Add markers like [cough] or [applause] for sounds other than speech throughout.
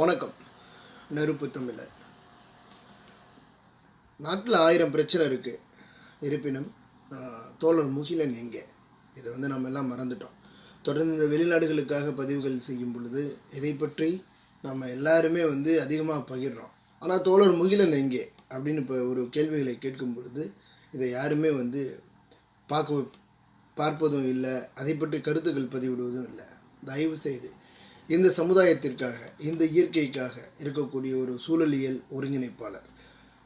வணக்கம். நெருப்பு தமிழர் நாட்டில் ஆயிரம் பிரச்சனை இருக்குது இருப்பினும் தோழர் முகிலன் எங்கே? இதை வந்து நம்ம எல்லாம் மறந்துட்டோம். தொடர்ந்து இந்த வெளிநாடுகளுக்காக பதிவுகள் செய்யும் பொழுது இதை பற்றி நம்ம எல்லாருமே வந்து அதிகமாக பகிர்றோம். ஆனால் தோழர் முகிலன் எங்கே? அப்படின்னு இப்போ ஒரு கேள்விகளை கேட்கும் பொழுது இதை யாருமே வந்து பார்க்க பார்ப்பதும் இல்லை. அதை பற்றி கருத்துக்கள் பதிவிடுவதும் இல்லை. தயவு செய்து இந்த சமுதாயத்திற்காக இந்த இயற்கைக்காக இருக்கக்கூடிய ஒரு சூழலியல் ஒருங்கிணைப்பாளர்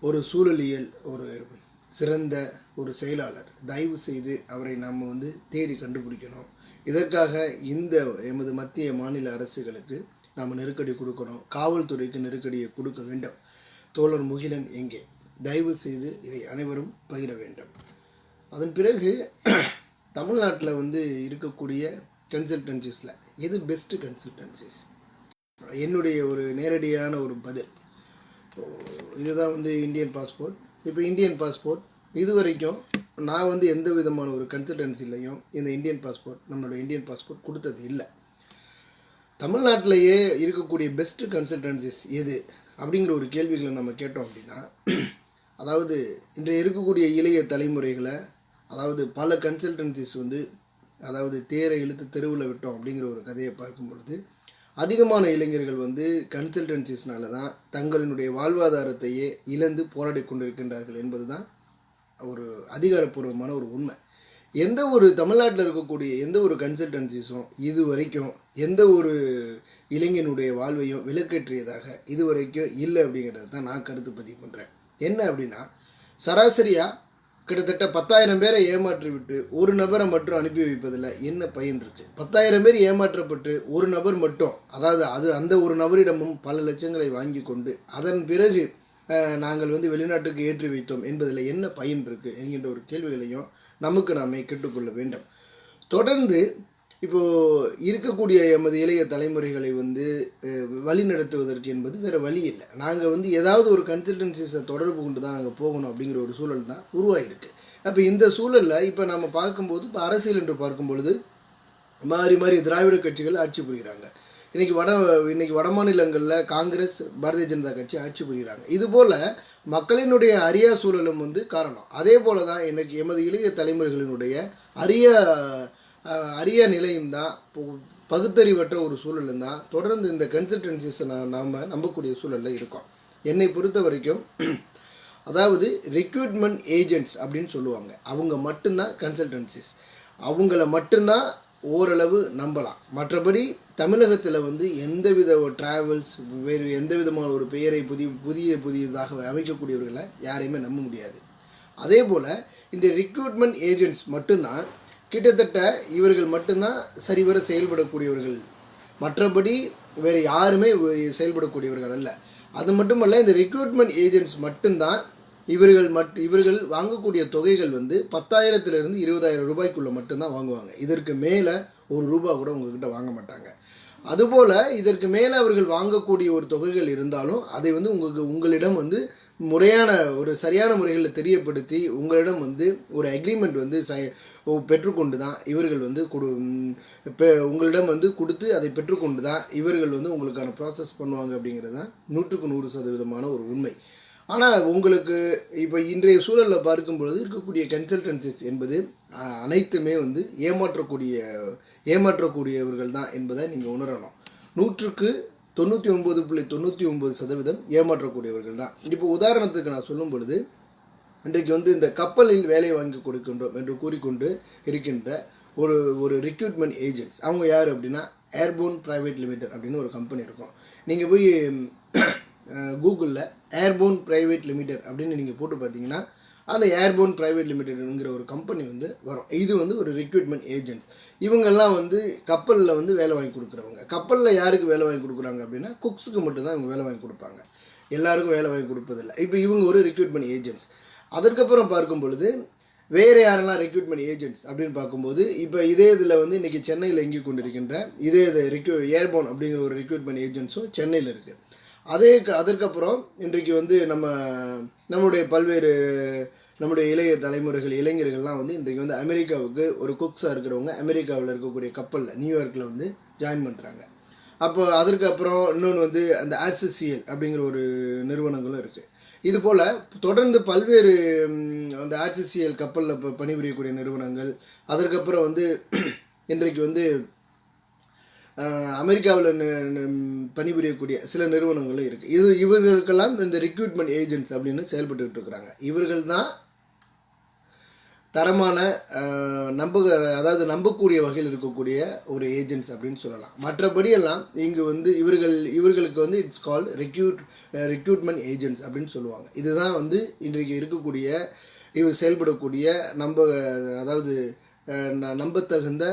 ஒரு சூழலியல் ஒரு சிறந்த ஒரு செயலாளர் தயவு செய்து அவரை நாம் வந்து தேடி கண்டுபிடிக்கணும். இதற்காக இந்த எமது மத்திய மாநில அரசுகளுக்கு நாம் நெருக்கடி கொடுக்கணும். காவல்துறைக்கு நெருக்கடியை கொடுக்க வேண்டும். தோழர் முகிலன் எங்கே? தயவு செய்து இதை அனைவரும் பகிர வேண்டும். அதன் பிறகு தமிழ்நாட்டில் வந்து இருக்கக்கூடிய கன்சல்டன்சிஸில் எது பெஸ்ட்டு கன்சல்டன்சிஸ் என்னுடைய ஒரு நேரடியான ஒரு பதில். இதுதான் வந்து இந்தியன் பாஸ்போர்ட் இப்போ இந்தியன் பாஸ்போர்ட் இது வரைக்கும் நான் வந்து எந்த விதமான ஒரு கன்சல்டன்சிலையும் இந்த இந்தியன் பாஸ்போர்ட் நம்மளோட இந்தியன் பாஸ்போர்ட் கொடுத்தது இல்லை. தமிழ்நாட்டிலேயே இருக்கக்கூடிய பெஸ்ட்டு கன்சல்டன்சிஸ் எது? அப்படிங்கிற ஒரு கேள்விகளை நம்ம கேட்டோம் அப்படின்னா அதாவது இன்றைய இருக்கக்கூடிய இளைய தலைமுறைகளை அதாவது பல கன்சல்டன்சிஸ் வந்து அதாவது தேரை இழுத்து தெருவில் விட்டோம் அப்படிங்கிற ஒரு கதையை பார்க்கும் பொழுது அதிகமான இளைஞர்கள் வந்து கன்சல்டன்சிஸ்னால தான் தங்களினுடைய வாழ்வாதாரத்தையே இழந்து போராடி கொண்டிருக்கின்றார்கள் என்பதுதான் ஒரு அதிகாரப்பூர்வமான ஒரு உண்மை. எந்த ஒரு தமிழ்நாட்டில் இருக்கக்கூடிய எந்த ஒரு கன்சல்டன்சிஸும் இது வரைக்கும் எந்த ஒரு இளைஞனுடைய வாழ்வையும் விலக்கேற்றியதாக இது வரைக்கும் இல்லை அப்படிங்கிறத தான் நான் கருத்து பதிவு பண்ணுறேன் என்ன அப்படின்னா சராசரியாக கிட்டத்தட்ட பத்தாயிரம் பேரை ஏமாற்றிவிட்டு ஒரு நபரை மட்டும் அனுப்பி வைப்பதில் என்ன பயன் இருக்கு? பத்தாயிரம் பேர் ஏமாற்றப்பட்டு ஒரு நபர் மட்டும் அதாவது அது அந்த ஒரு நபரிடமும் பல லட்சங்களை வாங்கி கொண்டு அதன் பிறகு நாங்கள் வந்து வெளிநாட்டுக்கு ஏற்றி வைத்தோம் என்பதில் என்ன பயன் இருக்கு என்கின்ற ஒரு கேள்விகளையும் நமக்கு நாமே கேட்டுக்கொள்ள வேண்டும். தொடர்ந்து இப்போ இருக்கக்கூடிய எமது இளைய தலைமுறைகளை வந்து வழி நடத்துவதற்கு என்பது வேற வழி இல்லை. நாங்கள் வந்து ஏதாவது ஒரு கன்சல்டன்சிஸை தொடர்பு கொண்டு தான் நாங்கள் போகணும் அப்படிங்கிற ஒரு சூழல் தான் உருவாகிருக்கு அப்போ இந்த சூழலில் இப்போ நம்ம பார்க்கும்போது இப்போ அரசியல் என்று பார்க்கும் பொழுது மாறி மாறி திராவிட கட்சிகள் ஆட்சி புரிகிறாங்க. இன்றைக்கி வட இன்னைக்கு வட மாநிலங்களில் காங்கிரஸ் பாரதிய ஜனதா கட்சி ஆட்சி புரிகிறாங்க. இதுபோல் மக்களினுடைய அரிய சூழலும் வந்து காரணம். அதே போல தான் எனக்கு எமது இளைய தலைமுறைகளினுடைய அரிய அரிய நிலையும் தான் பகுத்தறிவற்ற ஒரு சூழலும் தான். தொடர்ந்து இந்த கன்சல்டன்சிஸை நாம் நம்பக்கூடிய சூழலில் இருக்கோம். என்னை பொறுத்த வரைக்கும் [clears throat] அதாவது ரெக்ரூட்மெண்ட் ஏஜென்ட்ஸ் அப்படின்னு சொல்லுவாங்க. அவங்க மட்டும்தான் கன்சல்டன்சிஸ் அவங்கள மட்டும்தான் ஓரளவு நம்பலாம். மற்றபடி தமிழகத்தில் வந்து எந்தவித டிராவல்ஸ் வேறு எந்த விதமான ஒரு பெயரை புதிய புதிய புதியதாக அமைக்கக்கூடியவர்களை யாரையுமே நம்ப முடியாது. அதே போல் இந்த ரிக்ரூட்மெண்ட் ஏஜென்ட்ஸ் மட்டும்தான் கிட்டத்தட்ட இவர்கள் மட்டும்தான் சரிவர செயல்படக்கூடியவர்கள். மற்றபடி வேறு யாருமே செயல்படக்கூடியவர்கள் அல்ல. அது மட்டுமல்ல இந்த ரெக்ரூட்மெண்ட் ஏஜென்ட்ஸ் மட்டும்தான் இவர்கள் மட் இவர்கள் வாங்கக்கூடிய தொகைகள் வந்து பத்தாயிரத்திலிருந்து இருபதாயிரம் ரூபாய்க்குள்ளே மட்டும்தான் வாங்குவாங்க. இதற்கு மேலே ஒரு ரூபா கூட உங்ககிட்ட வாங்க மாட்டாங்க. அதுபோல் இதற்கு மேலே அவர்கள் வாங்கக்கூடிய ஒரு தொகைகள் இருந்தாலும் அதை வந்து உங்களுக்கு உங்களிடம் வந்து முறையான ஒரு சரியான முறைகளில் தெரியப்படுத்தி உங்களிடம் வந்து ஒரு அக்ரிமெண்ட் வந்து சை- பெற்றுக்கொண்டு தான் இவர்கள் வந்து கொடு பெ- உங்களிடம் வந்து கொடுத்து அதை பெற்றுக்கொண்டு தான் இவர்கள் வந்து உங்களுக்கான ப்ராசஸ் பண்ணுவாங்க அப்படிங்கிறது தான் நூற்றுக்கு நூறு சதவீதமான ஒரு உண்மை. ஆனால் உங்களுக்கு இப்போ இன்றைய சூழலில் பார்க்கும் பொழுது இருக்கக்கூடிய கன்சல்டன்சிஸ் என்பது அனைத்துமே வந்து ஏமாற்றக்கூடிய ஏமாற்றக்கூடியவர்கள் தான் என்பதை நீங்கள் உணரணும். நூற்றுக்கு தொண்ணூற்றி ஒன்பது புள்ளி தொண்ணூற்றி ஒன்பது சதவீதம் ஏமாற்றக்கூடியவர்கள் தான். இப்போ உதாரணத்துக்கு நான் சொல்லும் பொழுது இன்றைக்கு வந்து இந்த கப்பலில் வேலை வாங்கி கொடுக்கின்றோம் என்று கூறிக்கொண்டு இருக்கின்ற ஒரு ஒரு ரெக்ரூட்மெண்ட் ஏஜென்ட்ஸ் அவங்க யார் அப்படின்னா ஏர்போன் பிரைவேட் லிமிடெட் அப்படின்னு ஒரு கம்பெனி இருக்கும். நீங்கள் போய் கூகுளில் ஏர்போன் பிரைவேட் லிமிடெட் அப்படின்னு நீங்கள் போட்டு பார்த்தீங்கன்னா அந்த ஏர்போன் பிரைவேட் லிமிடெட்ங்கிற ஒரு கம்பெனி வந்து வரும். இது வந்து ஒரு ரெக்ரூட்மெண்ட் ஏஜென்ட்ஸ் இவங்கெல்லாம் வந்து கப்பலில் வந்து வேலை வாங்கி கொடுக்குறவங்க. கப்பலில் யாருக்கு வேலை வாங்கி கொடுக்குறாங்க அப்படின்னா குக்ஸுக்கு மட்டும்தான் இவங்க வேலை வாங்கி கொடுப்பாங்க. எல்லாருக்கும் வேலை வாங்கி கொடுப்பதில்லை. இப்போ இவங்க ஒரு ரெக்ரூட்மெண்ட் ஏஜென்ட்ஸ் அதற்கப்புறம் பார்க்கும் பொழுது வேறு யாரெல்லாம் ரெக்ரூட்மெண்ட் ஏஜென்ட்ஸ் அப்படின்னு பார்க்கும்போது இப்போ இதே இதில் வந்து இன்னைக்கு சென்னையில் இயங்கி கொண்டிருக்கின்ற இதே இது ரெக்யூ ஏர்போன் அப்படிங்கிற ஒரு ரெக்ரூட்மெண்ட் ஏஜென்ட்ஸும் சென்னையில் இருக்குது அதே க- அதற்கப்புறம் இன்றைக்கு வந்து நம்ம நம்முடைய பல்வேறு நம்முடைய இளைய தலைமுறைகள் இளைஞர்கள்லாம் வந்து இன்றைக்கு வந்து அமெரிக்காவுக்கு ஒரு குக்ஸாக இருக்கிறவங்க அமெரிக்காவில் இருக்கக்கூடிய கப்பலில் நியூயார்க்கில் வந்து ஜாயின் பண்ணுறாங்க அப்போ அதற்கப்புறம் இன்னொன்று வந்து அந்த ஆர்சிசிஎல் அப்படிங்கிற ஒரு நிறுவனங்களும் இருக்குது இது போல் தொடர்ந்து பல்வேறு அந்த ஆர்சிசிஎல் கப்பலில் இப்போ பணிபுரியக்கூடிய நிறுவனங்கள் அதற்கப்புறம் வந்து [clears throat] இன்றைக்கு வந்து அமெரிக்காவில் பணிபுரியக்கூடிய சில நிறுவனங்களும் இருக்குது இது இவர்களுக்கெல்லாம் இந்த ரிக்ரூட்மெண்ட் ஏஜென்ட்ஸ் அப்படின்னு செயல்பட்டுக்கிட்டு இருக்கிறாங்க. இவர்கள் தான் தரமான நம்புக அதாவது நம்பக்கூடிய வகையில் இருக்கக்கூடிய ஒரு ஏஜென்ட்ஸ் அப்படின்னு சொல்லலாம். மற்றபடி எல்லாம் இங்கு வந்து இவர்கள் இவர்களுக்கு வந்து it's called recruit recruitment agents அப்படின்னு சொல்லுவாங்க. இதுதான் வந்து இன்றைக்கு இருக்கக்கூடிய இவர் செயல்படக்கூடிய நம்ப அதாவது ந- நம்பத்தகுந்த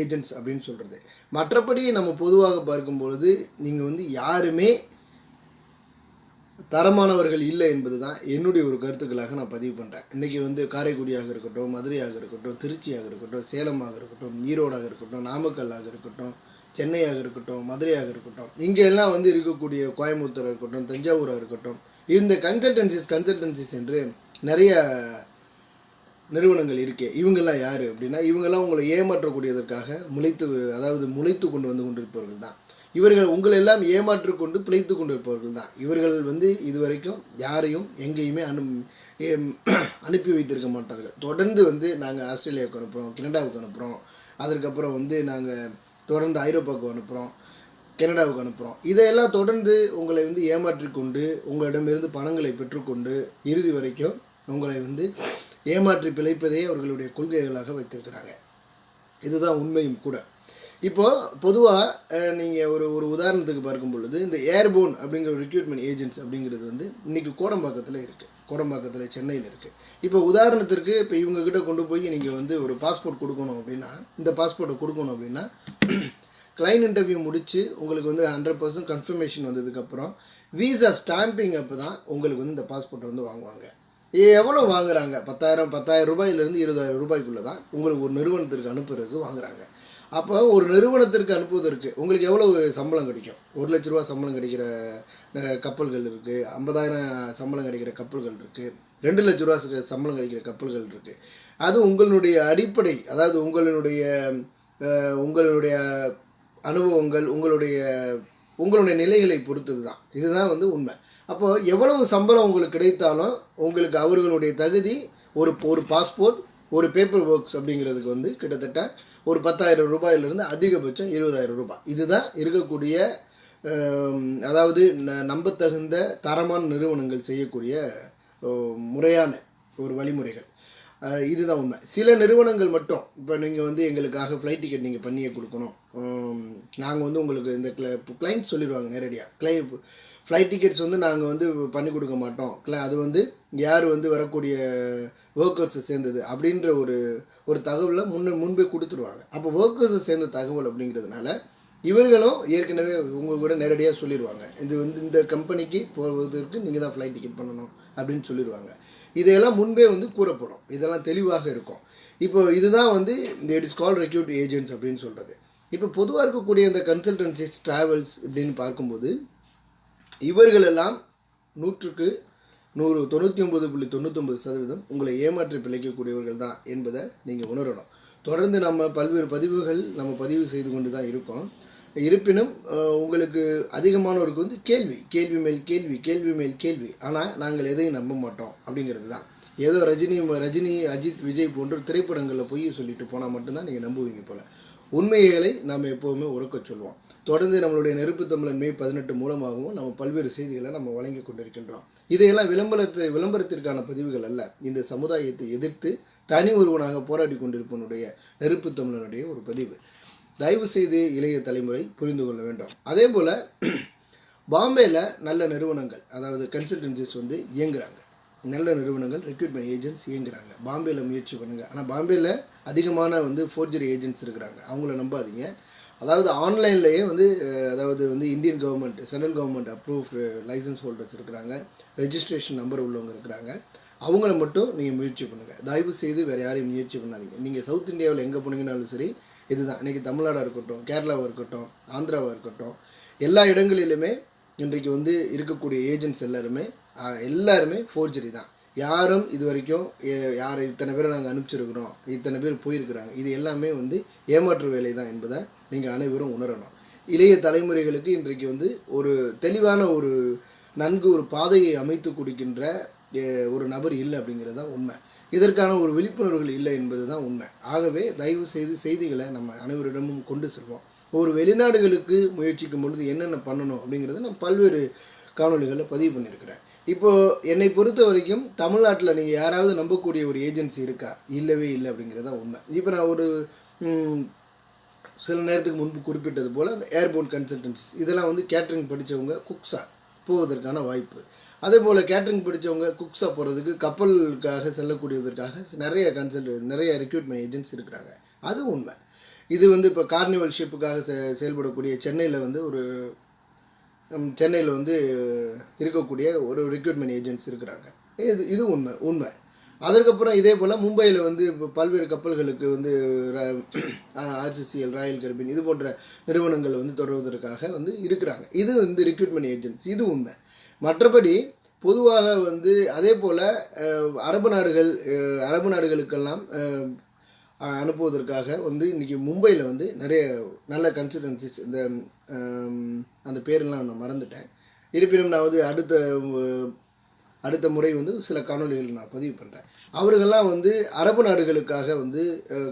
ஏஜென்ட்ஸ் அப்படின்னு சொல்கிறது மற்றபடி நம்ம பொதுவாக பார்க்கும் பொழுது நீங்கள் வந்து யாருமே தரமானவர்கள் இல்லை என்பது தான் என்னுடைய ஒரு கருத்துக்களாக நான் பதிவு பண்ணுறேன் இன்றைக்கி வந்து காரைக்குடியாக இருக்கட்டும் மதுரையாக இருக்கட்டும் திருச்சியாக இருக்கட்டும் சேலமாக இருக்கட்டும் ஈரோடாக இருக்கட்டும் நாமக்கல்லாக இருக்கட்டும் சென்னையாக இருக்கட்டும் மதுரையாக இருக்கட்டும் இங்கே எல்லாம் வந்து இருக்கக்கூடிய கோயம்புத்தூராக இருக்கட்டும் தஞ்சாவூராக இருக்கட்டும் இந்த கன்சல்டன்சிஸ் கன்சல்டன்சிஸ் என்று நிறைய நிறுவனங்கள் இருக்கே. இவங்கெல்லாம் யார் அப்படின்னா இவங்கெல்லாம் உங்களை ஏமாற்றக்கூடியதற்காக முளைத்து அதாவது முளைத்து கொண்டு வந்து கொண்டிருப்பவர்கள் தான் இவர்கள் உங்களை எல்லாம் ஏமாற்றி கொண்டு பிழைத்து கொண்டிருப்பவர்கள் தான் இவர்கள் வந்து இதுவரைக்கும் யாரையும் எங்கேயுமே அனு [clears throat] அனுப்பி வைத்திருக்க மாட்டார்கள். தொடர்ந்து வந்து நாங்கள் ஆஸ்திரேலியாவுக்கு அனுப்புகிறோம் கனடாவுக்கு அனுப்புகிறோம் அதற்கப்புறம் வந்து நாங்கள் தொடர்ந்து ஐரோப்பாவுக்கு அனுப்புகிறோம் கனடாவுக்கு அனுப்புகிறோம் இதையெல்லாம் தொடர்ந்து உங்களை வந்து ஏமாற்றி கொண்டு உங்களிடமிருந்து பணங்களை பெற்றுக்கொண்டு இறுதி வரைக்கும் உங்களை வந்து ஏமாற்றி பிழைப்பதே அவர்களுடைய கொள்கைகளாக வைத்திருக்கிறாங்க. இதுதான் உண்மையும் கூட. இப்போ பொதுவாக நீங்கள் ஒரு ஒரு உதாரணத்துக்கு பார்க்கும் பொழுது இந்த ஏர்போன் அப்படிங்கிற ரிக்ரூட்மெண்ட் ஏஜென்ட்ஸ் அப்படிங்கிறது வந்து இன்னைக்கு கோடம்பாக்கத்தில் இருக்குது கோடம்பாக்கத்தில் சென்னையில் இருக்குது இப்போ உதாரணத்திற்கு இப்போ இவங்க கிட்ட கொண்டு போய் நீங்கள் வந்து ஒரு பாஸ்போர்ட் கொடுக்கணும் அப்படின்னா இந்த பாஸ்போர்ட்டை கொடுக்கணும் அப்படின்னா கிளைன் இன்டர்வியூ முடித்து உங்களுக்கு வந்து ஹண்ட்ரட் பர்சன்ட் கன்ஃபர்மேஷன் வந்ததுக்கப்புறம் விசா ஸ்டாம்பிங் அப்போ தான் உங்களுக்கு வந்து இந்த பாஸ்போர்ட்டை வந்து வாங்குவாங்க. எவ்வளோ வாங்குறாங்க? பத்தாயிரம் பத்தாயிரம் ரூபாயிலிருந்து இருபதாயிரம் ரூபாய்க்குள்ளே தான் உங்களுக்கு ஒரு நிறுவனத்திற்கு அனுப்புறதுக்கு வாங்குறாங்க. அப்போ ஒரு நிறுவனத்திற்கு அனுப்புவதற்கு உங்களுக்கு எவ்வளவு சம்பளம் கிடைக்கும்? ஒரு லட்ச ரூபா சம்பளம் கிடைக்கிற கப்பல்கள் இருக்குது ஐம்பதாயிரம் சம்பளம் கிடைக்கிற கப்பல்கள் இருக்குது ரெண்டு லட்ச ரூபா சம்பளம் கிடைக்கிற கப்பல்கள் இருக்குது அது உங்களுடைய அடிப்படை அதாவது உங்களுடைய உங்களுடைய அனுபவங்கள் உங்களுடைய உங்களுடைய நிலைகளை பொறுத்தது தான் இதுதான் வந்து உண்மை. அப்போ எவ்வளவு சம்பளம் உங்களுக்கு கிடைத்தாலும் உங்களுக்கு அவர்களுடைய தகுதி ஒரு ஒரு பாஸ்போர்ட் ஒரு பேப்பர் ஒர்க்ஸ் அப்படிங்கிறதுக்கு வந்து கிட்டத்தட்ட ஒரு பத்தாயிரம் ரூபாயிலிருந்து அதிகபட்சம் இருபதாயிரம் ரூபாய். இதுதான் இருக்கக்கூடிய அதாவது ந- நம்பத்தகுந்த தரமான நிறுவனங்கள் செய்யக்கூடிய முறையான ஒரு வழிமுறைகள். இதுதான் உண்மை. சில நிறுவனங்கள் மட்டும் இப்போ நீங்கள் வந்து எங்களுக்காக ஃப்ளைட் டிக்கெட் நீங்கள் பண்ணியே கொடுக்கணும். நாங்கள் வந்து உங்களுக்கு இந்த கிளைண்ட் சொல்லிடுவாங்க நேரடியாக கிளை ஃப்ளைட் டிக்கெட்ஸ் வந்து நாங்கள் வந்து பண்ணி கொடுக்க மாட்டோம். இல்லை அது வந்து யார் வந்து வரக்கூடிய ஒர்க்கர்ஸை சேர்ந்தது அப்படின்ற ஒரு ஒரு தகவலை முன்ன முன்பே கொடுத்துருவாங்க. அப்போ ஒர்க்கர்ஸை சேர்ந்த தகவல் அப்படிங்கிறதுனால இவர்களும் ஏற்கனவே உங்கள் கூட நேரடியாக சொல்லிடுவாங்க இது வந்து இந்த கம்பெனிக்கு போவதற்கு நீங்கள் தான் ஃப்ளைட் டிக்கெட் பண்ணணும் அப்படின்னு சொல்லிடுவாங்க இதையெல்லாம் முன்பே வந்து கூறப்படும். இதெல்லாம் தெளிவாக இருக்கும். இப்போ இதுதான் வந்து இந்த it is call recruit agents அப்படின்னு சொல்கிறது இப்போ பொதுவாக இருக்கக்கூடிய இந்த கன்சல்டன்சிஸ் ட்ராவல்ஸ் இப்படின்னு பார்க்கும்போது இவர்களெல்லாம் நூற்றுக்கு நூறு தொண்ணூற்றி ஒன்பது புள்ளி தொண்ணூத்தொம்பது சதவீதம் உங்களை ஏமாற்றி பிழைக்கக்கூடியவர்கள் தான் என்பதை நீங்கள் உணரணும். தொடர்ந்து நம்ம பல்வேறு பதிவுகள் நம்ம பதிவு செய்து கொண்டு தான் இருக்கோம். இருப்பினும் உங்களுக்கு அதிகமானவருக்கு வந்து கேள்வி கேள்வி மேல் கேள்வி கேள்வி மேல் கேள்வி. ஆனால் நாங்கள் எதையும் நம்ப மாட்டோம் அப்படிங்கிறது தான் ஏதோ ரஜினி ரஜினி அஜித் விஜய் போன்ற திரைப்படங்களில் போய் சொல்லிட்டு போனால் மட்டும்தான் நீங்கள் நம்புவீங்க போல். உண்மைகளை நாம் எப்போவுமே உறக்க சொல்லுவோம் தொடர்ந்து நம்மளுடைய நெருப்பு தமிழன் மே பதினெட்டு மூலமாகவும் நம்ம பல்வேறு செய்திகளை நம்ம வழங்கி கொண்டிருக்கின்றோம். இதையெல்லாம் விளம்பரத்து விளம்பரத்திற்கான பதிவுகள் அல்ல. இந்த சமுதாயத்தை எதிர்த்து தனி ஒருவனாக போராடி கொண்டிருப்பனுடைய நெருப்பு தமிழனுடைய ஒரு பதிவு. தயவு செய்து இளைய தலைமுறை புரிந்து கொள்ள வேண்டும். அதே போல பாம்பேல நல்ல நிறுவனங்கள் அதாவது கன்சல்டன்சிஸ் வந்து இயங்குறாங்க. நல்ல நிறுவனங்கள் ரெக்ரூட்மெண்ட் ஏஜென்ட்ஸ் இயங்குறாங்க. பாம்பேயில் முயற்சி பண்ணுங்கள் ஆனால் பாம்பேயில் அதிகமான வந்து ஃபோர்ஜரி ஏஜென்ட்ஸ் இருக்கிறாங்க. அவங்கள நம்பாதீங்க. அதாவது ஆன்லைன்லேயே வந்து அதாவது வந்து Indian government central government approved licence holders இருக்கிறாங்க. ரெஜிஸ்ட்ரேஷன் நம்பர் உள்ளவங்க இருக்கிறாங்க. அவங்கள மட்டும் நீங்கள் முயற்சி பண்ணுங்கள் தயவு செய்து வேறு யாரையும் முயற்சி பண்ணாதீங்க. நீங்கள் சவுத் இந்தியாவில் எங்கே போனீங்கனாலும் சரி இதுதான். இன்றைக்கி தமிழ்நாடாக இருக்கட்டும் கேரளாவாக இருக்கட்டும் ஆந்திராவாக இருக்கட்டும் எல்லா இடங்களிலுமே இன்றைக்கு வந்து இருக்கக்கூடிய ஏஜென்ட்ஸ் எல்லாருமே எல்லாருமே ஃபோர்ஜரி தான். யாரும் இது வரைக்கும் யார் யாரை இத்தனை பேரை நாங்கள் அனுப்பிச்சிருக்கிறோம் இத்தனை பேர் போயிருக்கிறாங்க இது எல்லாமே வந்து ஏமாற்று வேலை தான் என்பதை நீங்கள் அனைவரும் உணரணும். இளைய தலைமுறைகளுக்கு இன்றைக்கு வந்து ஒரு தெளிவான ஒரு நன்கு ஒரு பாதையை அமைத்து கொடுக்கின்ற ஒரு நபர் இல்லை அப்படிங்கிறது தான் உண்மை. இதற்கான ஒரு விழிப்புணர்வுகள் இல்லை என்பது தான் உண்மை. ஆகவே தயவு செய்து செய்திகளை நம்ம அனைவரிடமும் கொண்டு செல்வோம். ஒரு வெளிநாடுகளுக்கு முயற்சிக்கும் பொழுது என்னென்ன பண்ணணும் அப்படிங்கிறத நான் பல்வேறு காணொலிகளை பதிவு பண்ணியிருக்கிறேன். இப்போ என்னை பொறுத்த வரைக்கும் தமிழ்நாட்டில் நீங்கள் யாராவது நம்பக்கூடிய ஒரு ஏஜென்சி இருக்கா? இல்லவே இல்லை அப்படிங்கிறது தான் உண்மை. இப்போ நான் ஒரு சில நேரத்துக்கு முன்பு குறிப்பிட்டது போல் அந்த ஏர்போர்ட் கன்சல்டன்ஸ் இதெல்லாம் வந்து கேட்ரிங் படித்தவங்க குக்ஸா போவதற்கான வாய்ப்பு. அதே போல் கேட்ரிங் படித்தவங்க குக்ஸா போகிறதுக்கு கப்பலுக்காக செல்லக்கூடியதற்காக நிறைய கன்சல்ட் நிறைய ரெக்ரூட்மெண்ட் ஏஜென்ட்ஸ் இருக்கிறாங்க. அது உண்மை. இது வந்து இப்போ கார்னிவல் ஷிப்புக்காக செ செயல்படக்கூடிய சென்னையில் வந்து ஒரு சென்னையில் வந்து இருக்கக்கூடிய ஒரு ரெக்ரூட்மெண்ட் ஏஜென்ட்ஸ் இருக்கிறாங்க. இது இது உண்மை உண்மை. அதற்கப்புறம் இதே போல் மும்பையில் வந்து இப்போ பல்வேறு கப்பல்களுக்கு வந்து ஆர்சிசிஎல் ராயல் கர்பின் இது போன்ற நிறுவனங்கள் வந்து தொடர்வதற்காக வந்து இருக்கிறாங்க. இது வந்து ரெக்ரூட்மெண்ட் ஏஜென்ட்ஸ் இது உண்மை. மற்றபடி பொதுவாக வந்து அதே போல் அரபு நாடுகள் அரபு நாடுகளுக்கெல்லாம் அனுப்புவதற்காக வந்து இன்றைக்கி மும்பையில் வந்து நிறைய நல்ல கன்சல்டன்சிஸ் இந்த அந்த பேரெல்லாம் நான் மறந்துட்டேன். இருப்பினும் நான் வந்து அடுத்த அடுத்த முறை வந்து சில காணொலிகள் நான் பதிவு பண்ணுறேன் அவர்கள்லாம் வந்து அரபு நாடுகளுக்காக வந்து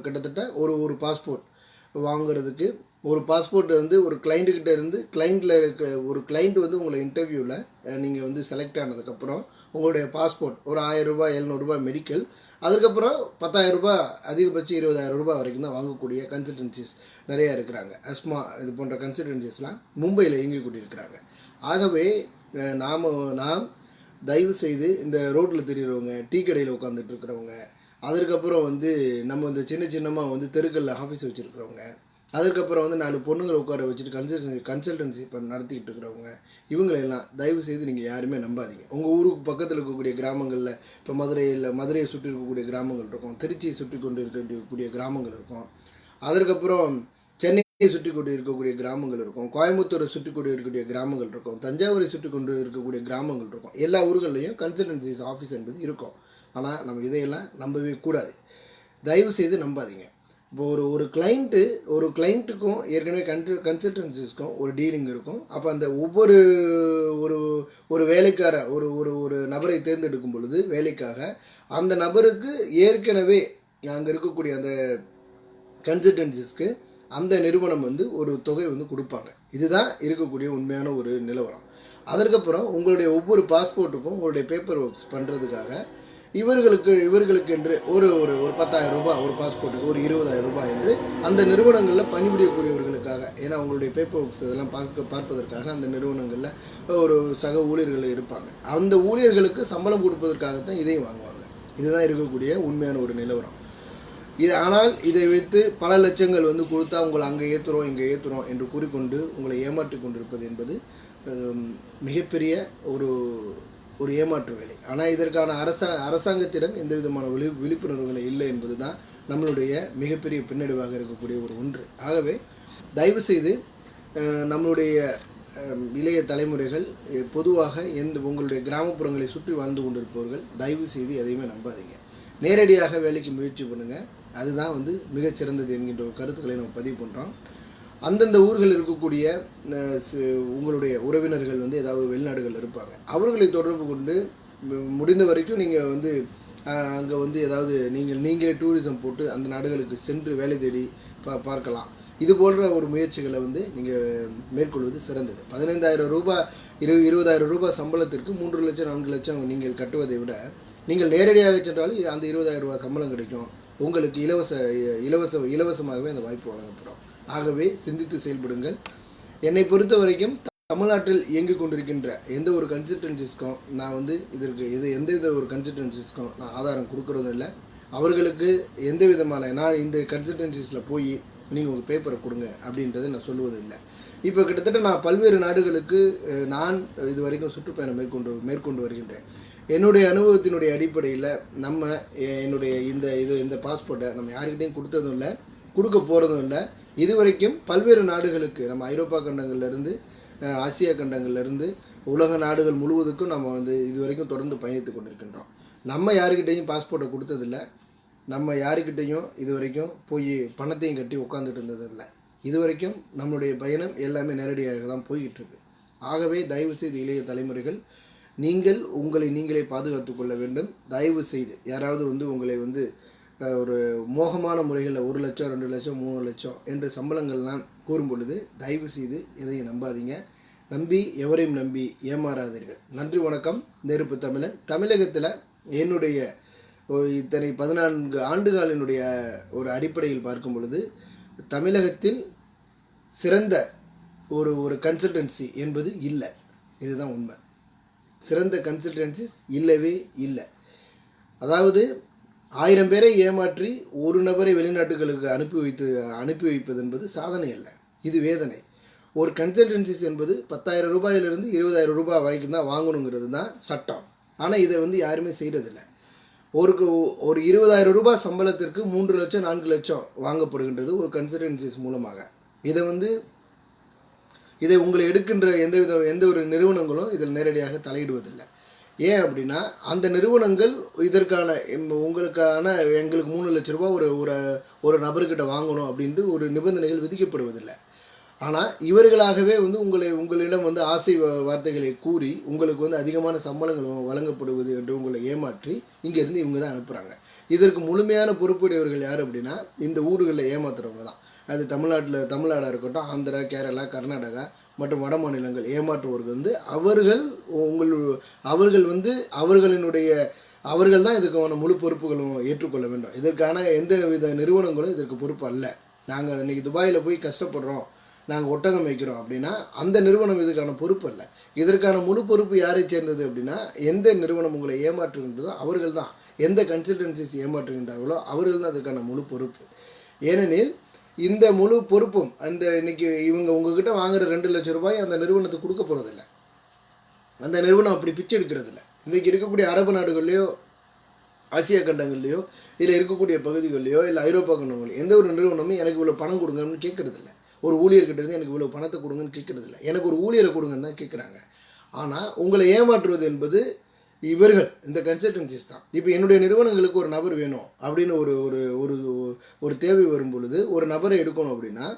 கிட்டத்தட்ட ஒரு ஒரு பாஸ்போர்ட் வாங்குறதுக்கு ஒரு பாஸ்போர்ட் வந்து ஒரு கிளைண்ட்டுக்கிட்ட இருந்து கிளைண்ட்டில் இருக்க ஒரு கிளைண்ட் வந்து உங்களை இன்டர்வியூவில் நீங்கள் வந்து செலக்ட் ஆனதுக்கப்புறம் உங்களுடைய பாஸ்போர்ட் ஒரு ஆயிரம் ரூபாய் எழுநூறுபா மெடிக்கல் அதுக்கப்புறம் பத்தாயிரம் ரூபாய் அதிகபட்சம் இருபதாயிரம் ரூபாய் வரைக்கும் தான் வாங்கக்கூடிய கன்சல்டன்சிஸ் நிறையா இருக்கிறாங்க. அஸ்மா இது போன்ற கன்சல்டன்சிஸ்லாம் மும்பையில் இயங்கி கொண்டிருக்கிறாங்க. ஆகவே நாம் நாம் தயவு செய்து இந்த ரோட்டில் தெரியுறவங்க டீ கடையில் உட்காந்துட்டு இருக்கிறவங்க அதற்கப்புறம் வந்து நம்ம இந்த சின்ன சின்னமாக வந்து தெருக்களில் ஆஃபீஸ் வச்சுருக்கிறவங்க அதுக்கப்புறம் வந்து நாலு பொண்ணுங்களை உட்கார வச்சுட்டு கன்சல்டன்சி கன்சல்டன்சி இப்போ நடத்திக்கிட்டு இருக்கிறவங்க இவங்களெல்லாம் தயவு செய்து நீங்கள் யாருமே நம்பாதீங்க. உங்கள் ஊருக்கு பக்கத்தில் இருக்கக்கூடிய கிராமங்களில் இப்போ மதுரையில் மதுரையை சுற்றி இருக்கக்கூடிய கிராமங்கள் இருக்கும் திருச்சியை சுற்றி கொண்டு இருக்கக்கூடிய கிராமங்கள் இருக்கும். அதற்கப்புறம் சென்னையை சுற்றி கொண்டு இருக்கக்கூடிய கிராமங்கள் இருக்கும் கோயம்புத்தூரை சுற்றி கொண்டு இருக்கக்கூடிய கிராமங்கள் இருக்கும் தஞ்சாவூரை சுற்றி கொண்டு இருக்கக்கூடிய கிராமங்கள் இருக்கும். எல்லா ஊர்கள்லையும் கன்சல்டன்சிஸ் ஆஃபீஸ் என்பது இருக்கும். ஆனால் நம்ம இதையெல்லாம் நம்பவே கூடாது. தயவு செய்து நம்பாதீங்க. இப்போ ஒரு ஒரு கிளைண்ட்டு ஒரு கிளைண்ட்டுக்கும் ஏற்கனவே கன்சல் கன்சல்டன்சிஸ்க்கும் ஒரு டீலிங் இருக்கும். அப்போ அந்த ஒவ்வொரு ஒரு ஒரு வேலைக்கார ஒரு ஒரு ஒரு நபரை தேர்ந்தெடுக்கும் பொழுது வேலைக்காக அந்த நபருக்கு ஏற்கனவே அங்கே இருக்கக்கூடிய அந்த கன்சல்டன்சிஸ்க்கு அந்த நிறுவனம் வந்து ஒரு தொகை வந்து கொடுப்பாங்க. இதுதான் இருக்கக்கூடிய உண்மையான ஒரு நிலவரம். அதற்கப்புறம் உங்களுடைய ஒவ்வொரு பாஸ்போர்ட்டுக்கும் உங்களுடைய பேப்பர் ஒர்க்ஸ் பண்ணுறதுக்காக இவர்களுக்கு இவர்களுக்கு என்று ஒரு ஒரு ஒரு பத்தாயிரம் ரூபாய் ஒரு பாஸ்போர்ட்டுக்கு ஒரு இருபதாயிரம் ரூபாய் என்று அந்த நிறுவனங்களில் பணிபுரியக்கூடியவர்களுக்காக ஏன்னா அவங்களுடைய பேப்பர் ஒர்க்ஸ் இதெல்லாம் பார்க்க பார்ப்பதற்காக அந்த நிறுவனங்களில் ஒரு சக ஊழியர்கள் இருப்பாங்க. அந்த ஊழியர்களுக்கு சம்பளம் கொடுப்பதற்காகத்தான் இதையும் வாங்குவாங்க. இதுதான் இருக்கக்கூடிய உண்மையான ஒரு நிலவரம். இது ஆனால் இதை வைத்து பல லட்சங்கள் வந்து கொடுத்தா உங்களை அங்கே ஏற்றுறோம் இங்கே ஏற்றுறோம் என்று கூறிக்கொண்டு உங்களை ஏமாற்றி கொண்டிருப்பது என்பது மிகப்பெரிய ஒரு ஒரு ஏமாற்று வேலை. ஆனால் இதற்கான அரசா அரசாங்கத்திடம் எந்த விதமான விழி விழிப்புணர்வுகள் இல்லை என்பது தான் நம்மளுடைய மிகப்பெரிய பின்னடைவாக இருக்கக்கூடிய ஒரு ஒன்று. ஆகவே தயவு செய்து நம்மளுடைய இளைய தலைமுறைகள் பொதுவாக எந்த உங்களுடைய கிராமப்புறங்களை சுற்றி வாழ்ந்து கொண்டிருப்பவர்கள் தயவு செய்து எதையுமே நம்பாதீங்க. நேரடியாக வேலைக்கு முயற்சி பண்ணுங்கள் அதுதான் வந்து மிகச்சிறந்தது என்கின்ற ஒரு கருத்துக்களை நம்ம பதிவு பண்ணுறோம் அந்தந்த ஊர்கள் இருக்கக்கூடிய உங்களுடைய உறவினர்கள் வந்து ஏதாவது வெளிநாடுகள் இருப்பாங்க. அவர்களை தொடர்பு கொண்டு மு- முடிந்த வரைக்கும் நீங்கள் வந்து அங்கே வந்து ஏதாவது நீங்கள் நீங்களே டூரிசம் போட்டு அந்த நாடுகளுக்கு சென்று வேலை தேடி பா பார்க்கலாம். இது போன்ற ஒரு முயற்சிகளை வந்து நீங்கள் மேற்கொள்வது சிறந்தது. பதினைந்தாயிரம் ரூபாய் இரு இருபதாயிரம் ரூபாய் சம்பளத்திற்கு மூன்று லட்சம் நான்கு லட்சம் நீங்கள் கட்டுவதை விட நீங்கள் நேரடியாக சென்றாலும் அந்த இருபதாயிரம் ரூபாய் சம்பளம் கிடைக்கும். உங்களுக்கு இலவச இலவச இலவசமாகவே அந்த வாய்ப்பு வழங்கப்படும். ஆகவே சிந்தித்து செயல்படுங்கள். என்னை பொறுத்த வரைக்கும் தமிழ்நாட்டில் இயங்கி கொண்டிருக்கின்ற எந்த ஒரு கன்சிஸ்டன்சிஸ்க்கும் நான் வந்து இதற்கு இது எந்த வித ஒரு கன்சிஸ்டன்சிஸ்க்கும் நான் ஆதாரம் கொடுக்கறதும் இல்லை. அவர்களுக்கு எந்த விதமான நான் இந்த கன்சிஸ்டன்சிஸில் போய் நீங்கள் உங்கள் பேப்பரை கொடுங்க அப்படின்றத நான் சொல்லுவது இல்லை. இப்போ கிட்டத்தட்ட நான் பல்வேறு நாடுகளுக்கு நான் இது வரைக்கும் சுற்றுப்பயணம் மேற்கொண்டு மேற்கொண்டு வருகின்றேன். என்னுடைய அனுபவத்தினுடைய அடிப்படையில் நம்ம என்னுடைய இந்த இது இந்த பாஸ்போர்ட்டை நம்ம யாருக்கிட்டையும் கொடுத்ததும் இல்லை கொடுக்க போகிறதும் இல்லை. இது வரைக்கும் பல்வேறு நாடுகளுக்கு நம்ம ஐரோப்பா கண்டங்கள்லேருந்து ஆசியா கண்டங்கள்லேருந்து உலக நாடுகள் முழுவதுக்கும் நம்ம வந்து இது வரைக்கும் தொடர்ந்து பயணித்து கொண்டிருக்கின்றோம். நம்ம யாருக்கிட்டையும் பாஸ்போர்ட்டை கொடுத்ததில்ல. நம்ம யாருக்கிட்டையும் இது வரைக்கும் போய் பணத்தையும் கட்டி உட்காந்துட்டு இருந்ததில்லை. இது இதுவரைக்கும் நம்மளுடைய பயணம் எல்லாமே நேரடியாக தான் போய்கிட்டு இருக்கு ஆகவே தயவு செய்து இளைய தலைமுறைகள் நீங்கள் உங்களை நீங்களே பாதுகாத்து கொள்ள வேண்டும். தயவு செய்து யாராவது வந்து உங்களை வந்து ஒரு மோகமான முறைகளில் ஒரு லட்சம் ரெண்டு லட்சம் மூணு லட்சம் என்ற சம்பளங்கள்லாம் கூறும் பொழுது தயவு செய்து எதையும் நம்பாதீங்க. நம்பி எவரையும் நம்பி ஏமாறாதீர்கள். நன்றி வணக்கம். நெருப்பு தமிழன். தமிழகத்தில் என்னுடைய ஒரு இத்தனை பதினான்கு ஆண்டுகாலினுடைய ஒரு அடிப்படையில் பார்க்கும் பொழுது தமிழகத்தில் சிறந்த ஒரு ஒரு கன்சல்டன்சி என்பது இல்லை. இதுதான் உண்மை. சிறந்த கன்சல்டன்சிஸ் இல்லவே இல்லை. அதாவது ஆயிரம் பேரை ஏமாற்றி ஒரு நபரை வெளிநாட்டுகளுக்கு அனுப்பி வைத்து அனுப்பி வைப்பது என்பது சாதனை அல்ல. இது வேதனை. ஒரு கன்சல்டன்சிஸ் என்பது பத்தாயிரம் ரூபாயிலிருந்து இருபதாயிரம் ரூபாய் வரைக்கும் தான் வாங்கணுங்கிறது தான் சட்டம். ஆனால் இதை வந்து யாருமே செய்கிறதில்ல ஒரு ஒரு இருபதாயிரம் ரூபாய் சம்பளத்திற்கு மூன்று லட்சம் நான்கு லட்சம் வாங்கப்படுகின்றது ஒரு கன்சல்டன்சிஸ் மூலமாக. இதை வந்து இதை உங்களை எடுக்கின்ற எந்த வித எந்த ஒரு நிறுவனங்களும் இதில் நேரடியாக தலையிடுவதில்லை. ஏன் அப்படின்னா அந்த நிறுவனங்கள் இதற்கான உங்களுக்கான எங்களுக்கு மூணு லட்ச ரூபா ஒரு ஒரு ஒரு நபர்கிட்ட வாங்கணும் அப்படின்ட்டு ஒரு நிபந்தனைகள் விதிக்கப்படுவதில்லை. ஆனால் இவர்களாகவே வந்து உங்களை உங்களிடம் வந்து ஆசை வார்த்தைகளை கூறி உங்களுக்கு வந்து அதிகமான சம்பளங்கள் வழங்கப்படுவது என்று உங்களை ஏமாற்றி இங்கேருந்து இவங்க தான் அனுப்புகிறாங்க இதற்கு முழுமையான பொறுப்புடையவர்கள் யார் அப்படின்னா இந்த ஊர்களில் ஏமாத்துறவங்க தான். அது தமிழ்நாட்டில் தமிழ்நாடாக இருக்கட்டும் ஆந்திரா கேரளா கர்நாடகா மற்றும் வட மாநிலங்கள் ஏமாற்றுவோர்கள் வந்து அவர்கள் உங்கள் அவர்கள் வந்து அவர்களினுடைய அவர்கள் தான் இதுக்கான முழு பொறுப்புகளும் ஏற்றுக்கொள்ள வேண்டும். இதற்கான எந்த வித நிறுவனங்களும் இதற்கு பொறுப்பு அல்ல. நாங்கள் இன்றைக்கி துபாயில் போய் கஷ்டப்படுறோம் நாங்கள் ஒட்டகம் வைக்கிறோம் அப்படின்னா அந்த நிறுவனம் இதுக்கான பொறுப்பு அல்ல. இதற்கான முழு பொறுப்பு யாரை சேர்ந்தது அப்படின்னா எந்த நிறுவனம் உங்களை ஏமாற்றுகின்றதோ அவர்கள் தான் எந்த கன்சல்டன்சிஸ் ஏமாற்றுகின்றார்களோ அவர்கள் தான் அதற்கான முழு பொறுப்பு. ஏனெனில் இந்த முழு பொறுப்பும் அந்த இன்னைக்கு இவங்க உங்ககிட்ட வாங்குற ரெண்டு லட்சம் ரூபாய் அந்த நிறுவனத்துக்கு கொடுக்க போறதில்ல. அந்த நிறுவனம் அப்படி பிச்சை எடுக்கிறது இல்லை இன்னைக்கு இருக்கக்கூடிய அரபு நாடுகள்லையோ ஆசியா கண்டங்கள்லையோ இல்லை இருக்கக்கூடிய பகுதிகள்லையோ இல்லை ஐரோப்பா கண்டங்கள்லையோ எந்த ஒரு நிறுவனமும் எனக்கு இவ்வளோ பணம் கொடுங்கன்னு கேட்கறது இல்லை ஒரு ஊழியர்கிட்ட இருந்து எனக்கு இவ்வளோ பணத்தை கொடுங்கன்னு கேட்கறது இல்லை எனக்கு ஒரு ஊழியரை கொடுங்கன்னு தான் கேட்குறாங்க. ஆனால் உங்களை ஏமாற்றுவது என்பது இவர்கள் இந்த கன்சல்டன்சிஸ் தான். இப்போ என்னுடைய நிறுவனங்களுக்கு ஒரு நபர் வேணும் அப்படின்னு ஒரு ஒரு ஒரு ஒரு தேவை வரும் பொழுது ஒரு நபரை எடுக்கணும் அப்படின்னா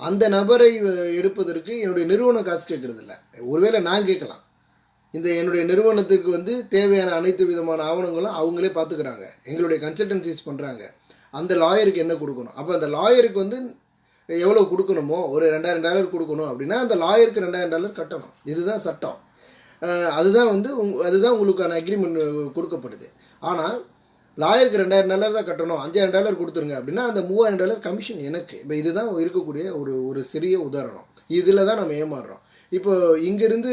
அந்த நபரை எடுப்பதற்கு என்னுடைய நிறுவனம் காசு கேட்கறது இல்லை ஒருவேளை நான் கேட்கலாம். இந்த என்னுடைய நிறுவனத்துக்கு வந்து தேவையான அனைத்து விதமான ஆவணங்களும் அவங்களே பார்த்துக்கிறாங்க. எங்களுடைய கன்சல்டன்சிஸ் பண்ணுறாங்க அந்த லாயருக்கு என்ன கொடுக்கணும்? அப்போ அந்த லாயருக்கு வந்து எவ்வளோ கொடுக்கணுமோ? ஒரு ரெண்டாயிரம் டாலர் கொடுக்கணும் அப்படின்னா அந்த லாயருக்கு ரெண்டாயிரம் டாலர் கட்டணும். இதுதான் சட்டம். அதுதான் வந்து உங் அதுதான் உங்களுக்கான அக்ரிமெண்ட் கொடுக்கப்படுது ஆனால் லாயருக்கு ரெண்டாயிரம் டாலர் தான் கட்டணும் அஞ்சாயிரம் டாலர் கொடுத்துருங்க அப்படின்னா அந்த மூவாயிரம் டாலர் கமிஷன் எனக்கு. இப்போ இதுதான் இருக்கக்கூடிய ஒரு ஒரு சிறிய உதாரணம். இதில் தான் நம்ம ஏமாறுறோம். இப்போ இங்கேருந்து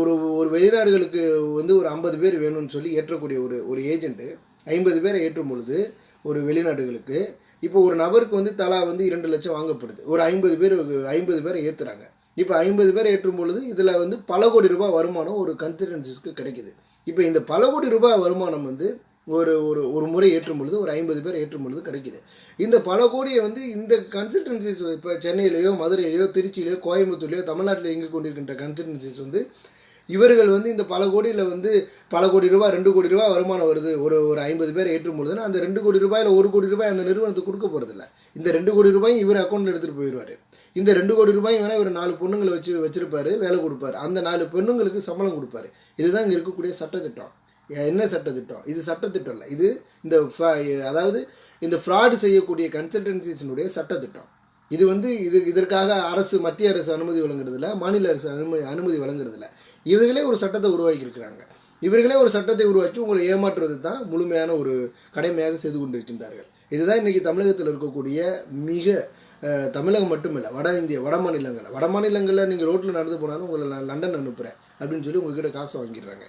ஒரு ஒரு வெளிநாடுகளுக்கு வந்து ஒரு ஐம்பது பேர் வேணும்னு சொல்லி ஏற்றக்கூடிய ஒரு ஒரு ஏஜென்ட்டு ஐம்பது பேரை ஏற்றும் பொழுது ஒரு வெளிநாடுகளுக்கு இப்போ ஒரு நபருக்கு வந்து தலா வந்து இரண்டு லட்சம் வாங்கப்படுது. ஒரு ஐம்பது பேர் ஐம்பது பேரை ஏற்றுறாங்க இப்போ ஐம்பது பேர் ஏற்றும் பொழுது இதில் வந்து பல கோடி ரூபாய் வருமானம் ஒரு கன்சல்டன்சிஸ்க்கு கிடைக்குது. இப்போ இந்த பல கோடி ரூபாய் வருமானம் வந்து ஒரு ஒரு ஒரு முறை ஏற்றும் பொழுது ஒரு ஐம்பது பேர் ஏற்றும் பொழுது கிடைக்குது. இந்த பல கோடியை வந்து இந்த கன்சல்டன்சிஸ் இப்போ சென்னையிலேயோ மதுரையிலையோ திருச்சியிலையோ கோயம்புத்தூர்லையோ தமிழ்நாட்டில் இயங்கிக் கொண்டிருக்கின்ற கன்சல்டன்சிஸ் வந்து இவர்கள் வந்து இந்த பல கோடியில் வந்து பல கோடி ரூபாய் ரெண்டு கோடி ரூபாய் வருமானம் வருது. ஒரு ஒரு ஐம்பது பேர் ஏற்றும் பொழுதுன்னா அந்த ரெண்டு கோடி ரூபாயில் ஒரு கோடி ரூபாய் அந்த நிறுவனத்துக்கு கொடுக்க போகிறதில்ல இந்த ரெண்டு கோடி ரூபாயும் இவர் அக்கௌண்ட்டில் எடுத்துகிட்டு போயிடுவார். இந்த ரெண்டு கோடி ரூபாய் வேணால் இவர் நாலு பொண்ணுங்களை வச்சு வச்சிருப்பாரு வேலை கொடுப்பாரு. அந்த நாலு பெண்ணுங்களுக்கு சம்பளம் கொடுப்பாரு. இதுதான் இங்கே இருக்கக்கூடிய சட்டத்திட்டம். என்ன சட்டத்திட்டம்? இது சட்டத்திட்டம் இல்லை. இது இந்த அதாவது இந்த ஃப்ராடு செய்யக்கூடிய கன்சல்டன்சிஸினுடைய சட்டத்திட்டம். இது வந்து இது இதற்காக அரசு மத்திய அரசு அனுமதி வழங்குறதில்ல மாநில அரசு அனுமதி அனுமதி வழங்குறதில்ல. இவர்களே ஒரு சட்டத்தை உருவாக்கியிருக்கிறாங்க. இவர்களே ஒரு சட்டத்தை உருவாக்கி உங்களை ஏமாற்றுவது தான் முழுமையான ஒரு கடமையாக செய்து கொண்டிருக்கின்றார்கள். இதுதான் இன்னைக்கு தமிழகத்தில் இருக்கக்கூடிய மிக தமிழகம் மட்டுமில்லை வட இந்திய வட மாநிலங்களில். வட மாநிலங்களில் நீங்கள் ரோட்டில் நடந்து போனாலும் உங்களை நான் லண்டன் அனுப்புகிறேன் அப்படின்னு சொல்லி உங்ககிட்ட காசு வாங்கிடுறாங்க.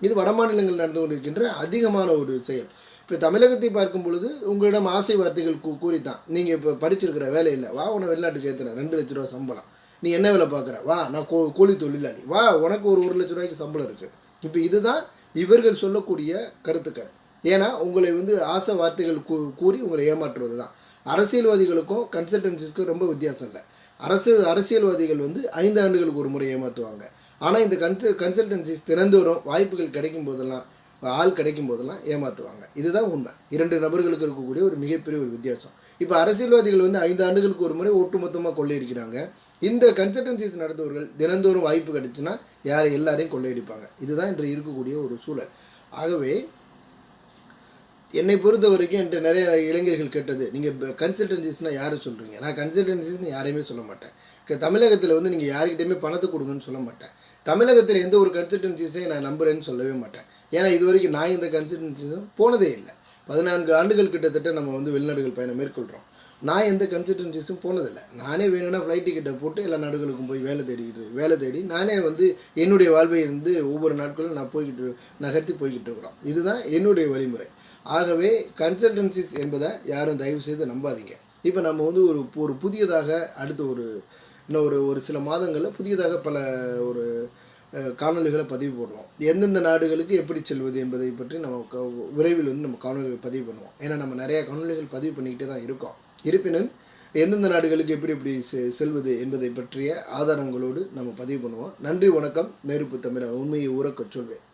இது வட மாநிலங்களில் நடந்து கொண்டிருக்கின்ற அதிகமான ஒரு செயல். இப்போ தமிழகத்தை பார்க்கும் பொழுது உங்களிடம் ஆசை வார்த்தைகள் கூ கூறித்தான். நீங்கள் இப்போ படிச்சிருக்கிற வேலை இல்லை வா உன வெளிநாட்டுக்கு ஏற்றுறேன் ரெண்டு லட்ச ரூபா சம்பளம். நீ என்ன வேலை பார்க்குற? வா நான் கோ கூலி தொழிலாளி. வா உனக்கு ஒரு ஒரு லட்ச ரூபாய்க்கு சம்பளம் இருக்குது இப்போ இதுதான் இவர்கள் சொல்லக்கூடிய கருத்துக்கள். ஏன்னா உங்களை வந்து ஆசை வார்த்தைகள் கூ கூறி உங்களை ஏமாற்றுவது தான் அரசியல்வாதிகளுக்கும் கன்சல்டன்சிஸ்க்கும் ரொம்ப வித்தியாசம் இல்லை. அரசு அரசியல்வாதிகள் வந்து ஐந்து ஆண்டுகளுக்கு ஒரு முறை ஏமாற்றுவாங்க ஆனால் இந்த கன்சல் கன்சல்டன்சிஸ் திறந்தோறும் வாய்ப்புகள் கிடைக்கும் போதெல்லாம் ஆள் கிடைக்கும் போதெல்லாம் ஏமாற்றுவாங்க இதுதான் உண்மை. இரண்டு நபர்களுக்கு இருக்கக்கூடிய ஒரு மிகப்பெரிய ஒரு வித்தியாசம். இப்போ அரசியல்வாதிகள் வந்து ஐந்து ஆண்டுகளுக்கு ஒரு முறை ஒட்டுமொத்தமாக கொள்ளையடிக்கிறாங்க. இந்த கன்சல்டன்சிஸ் நடத்துவர்கள் தினந்தோறும் வாய்ப்பு கிடைச்சுன்னா யார் எல்லாரையும் கொள்ளையடிப்பாங்க. இதுதான் இன்று இருக்கக்கூடிய ஒரு சூழல். ஆகவே என்னை பொறுத்த வரைக்கும் என்கிட்ட நிறைய இளைஞர்கள் கேட்டது. நீங்கள் கன்சல்டன்சிஸ்னா யாரை சொல்கிறீங்க நான் கன்சல்டன்சிஸ்னு யாரையுமே சொல்ல மாட்டேன். தமிழகத்தில் வந்து நீங்கள் யாருக்கிட்டையுமே பணத்தை கொடுங்கன்னு சொல்ல மாட்டேன். தமிழகத்தில் எந்த ஒரு கன்சல்டன்சிஸையும் நான் நம்புறேன்னு சொல்லவே மாட்டேன். ஏன்னா இது வரைக்கும் நான் இந்த கன்சல்டன்சிஸும் போனதே இல்லை. பதினான்கு ஆண்டுகள் கிட்டத்தட்ட நம்ம வந்து வெளிநாடுகள் பயணம் மேற்கொள்கிறோம் நான் எந்த கன்சல்டன்சிஸும் போனதில்லை நானே வேணும்னா ஃப்ளைட் டிக்கெட்டை போட்டு எல்லா நாடுகளுக்கும் போய் வேலை தேடிக்கிட்டு வேலை தேடி நானே வந்து என்னுடைய வாழ்வை இருந்து ஒவ்வொரு நாட்களும் நான் போய்கிட்டு நகர்த்தி போய்கிட்டு இருக்கிறோம். இதுதான் என்னுடைய வழிமுறை. ஆகவே கன்சல்டன்சிஸ் என்பதை யாரும் தயவு செய்து நம்பாதீங்க. இப்போ நம்ம வந்து ஒரு ஒரு புதியதாக அடுத்த ஒரு இன்னும் ஒரு ஒரு சில மாதங்களில் புதியதாக பல ஒரு காணொலிகளை பதிவு போடுவோம் எந்தெந்த நாடுகளுக்கு எப்படி செல்வது என்பதை பற்றி நம்ம க- விரைவில் வந்து நம்ம காணொலிகள் பதிவு பண்ணுவோம். ஏன்னா நம்ம நிறைய காணொலிகள் பதிவு பண்ணிக்கிட்டே தான் இருக்கோம். இருப்பினும் எந்தெந்த நாடுகளுக்கு எப்படி எப்படி செ- செல்வது என்பதை பற்றிய ஆதாரங்களோடு நம்ம பதிவு பண்ணுவோம். நன்றி வணக்கம். நெருப்பு தமிழன் உண்மையை உறக்கச் சொல்வேன்.